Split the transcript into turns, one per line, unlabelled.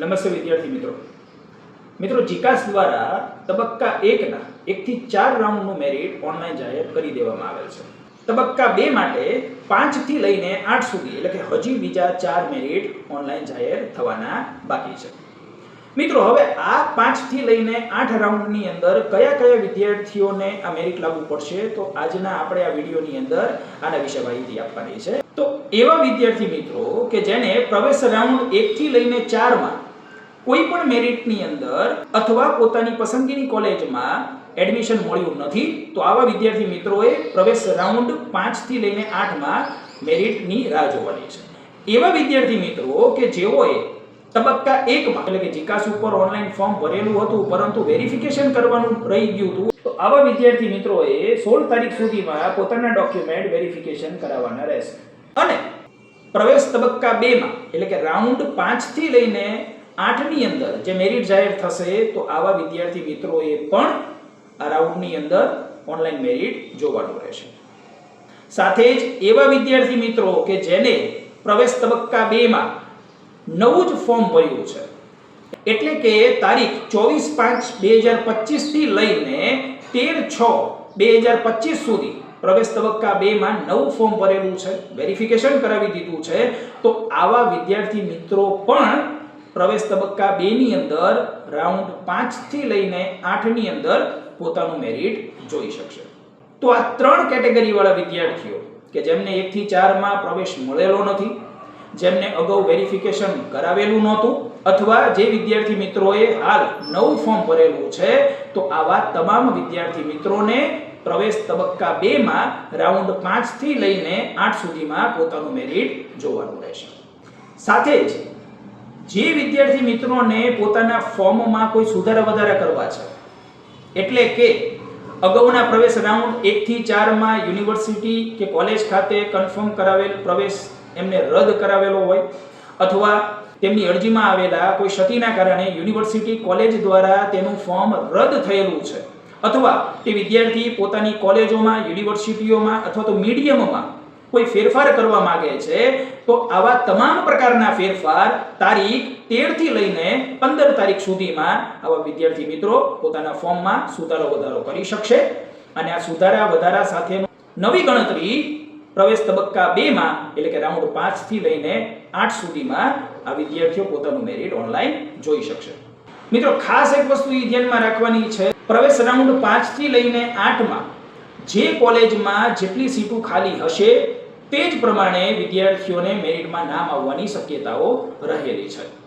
નમસ્તે વિદ્યાર્થી મિત્રો. મિત્રો, જીકાસ દ્વારા તબક્કા એકના એકથી ચાર રાઉન્ડનું મેરિટ ઓનલાઈન જાહેર કરી દેવામાં આવેલ છે. તબક્કા બે માટે પાંચથી લઈને આઠ સુધી, એટલે કે હજી બીજા ચાર મેરિટ ઓનલાઈન જાહેર થવાના બાકી છે. મિત્રો, હવે આ પાંચથી લઈને આઠ રાઉન્ડની અંદર કયા કયા વિદ્યાર્થીઓને આ મેરિટ લાગુ પડશે, તો આજના આપણે આ વિડીયોની અંદર આના વિશે માહિતી આપવાની છે. તો એવા વિદ્યાર્થી મિત્રો કે જેને પ્રવેશ રાઉન્ડ એકથી લઈને ચારમાં કોઈ પણ મેરિટની અંદર અથવા પોતાની પસંદગીની કોલેજમાં એડમિશન મળ્યું નથી, તો આવા વિદ્યાર્થી મિત્રોએ પ્રવેશ રાઉન્ડ પાંચથી લઈને આઠમાં મેરિટની રાહ જોવાની છે. એવા વિદ્યાર્થી મિત્રો કે જેઓએ તબક્કા એકમાં, એટલે કે જીકાસ ઉપર ઓનલાઈન ફોર્મ ભરેલું હતું, પરંતુ વેરિફિકેશન કરવાનું રહી ગયું હતું, તો આવા વિદ્યાર્થી મિત્રોએ સોળ તારીખ સુધીમાં પોતાના ડોક્યુમેન્ટ વેરિફિકેશન કરાવવાના રહેશે. અને પ્રવેશ તબક્કા બેમાં, એટલે કે રાઉન્ડ પાંચથી લઈને આઠની અંદર જે મેરિટ જાહેર થશે, તો આવા વિદ્યાર્થી મિત્રોએ પણ આ રાઉન્ડની અંદર ઓનલાઈન મેરિટ જોવાનું રહેશે. સાથે જ એવા વિદ્યાર્થી મિત્રો કે જેને પ્રવેશ તબક્કા બેમાં નવું જ ફોર્મ ભર્યું છે, એટલે કે તારીખ ચોવીસ પાંચ બે હજાર પચીસથી લઈને તેર છ બે હજાર પચીસ સુધી પ્રવેશ તબક્કા બેમાં નવું ફોર્મ ભરેલું છે વેરિફિકેશન કરાવી દીધું છે, તો આવા વિદ્યાર્થી મિત્રો પણ પ્રવેશ તબક્કા બેની અંદર રાઉન્ડ પાંચથી લઈને આઠની અંદર પોતાનું મેરિટ જોઈ શકશે. તો આ ત્રણ કેટેગરીવાળા વિદ્યાર્થીઓ, કે જેમને એકથી ચારમાં પ્રવેશ મળેલો નથી, જેમને અગાઉ વેરિફિકેશન કરાવેલું નહોતું, અથવા જે વિદ્યાર્થી મિત્રોએ હાલ નવું ફોર્મ ભરેલું છે, તો આવા તમામ વિદ્યાર્થી મિત્રોને પ્રવેશ તબક્કા બેમાં રાઉન્ડ પાંચથી લઈને આઠ સુધીમાં પોતાનું મેરિટ જોવાનું રહેશે. સાથે જ જે વિદ્યાર્થી મિત્રોને પોતાના ફોર્મમાં કોઈ સુધારા વધારા કરવા છે, એટલે કે અગાઉના પ્રવેશ રાઉન્ડ એકથી ચારમાં યુનિવર્સિટી કે કોલેજ ખાતે કન્ફર્મ કરાવેલ પ્રવેશ એમને રદ કરાવેલો હોય, અથવા તેમની અરજીમાં આવેલા કોઈ ક્ષતિના કારણે યુનિવર્સિટી કોલેજ દ્વારા તેનું ફોર્મ રદ થયેલું છે, અથવા તે વિદ્યાર્થી પોતાની કોલેજોમાં, યુનિવર્સિટીઓમાં અથવા તો મીડિયમમાં કોઈ ફેરફાર કરવા માંગે છે, તો આવા તમામ પ્રકારના ફેરફાર તારીખ તેરથી લઈને પંદર તારીખ સુધીમાં આવા વિદ્યાર્થી મિત્રો પોતાના ફોર્મમાં સુધારો વધારો કરી શકશે. અને આ સુધારા વધારા સાથે નવી ગણતરી પ્રવેશ તબક્કા બેમાં એટલે કે રાઉન્ડ પાંચથી લઈને આઠ સુધીમાં આ વિદ્યાર્થીઓ પોતાનું મેરિટ ઓનલાઈન જોઈ શકશે. મિત્રો, ખાસ એક વસ્તુ એ ધ્યાનમાં રાખવાની છે, પ્રવેશ રાઉન્ડ પાંચથી લઈને આઠમાં જે કોલેજમાં જેટલી સીટો ખાલી હશે તે જ પ્રમાણે વિદ્યાર્થીઓને મેરિટમાં નામ આવવાની શક્યતાઓ રહેલી છે.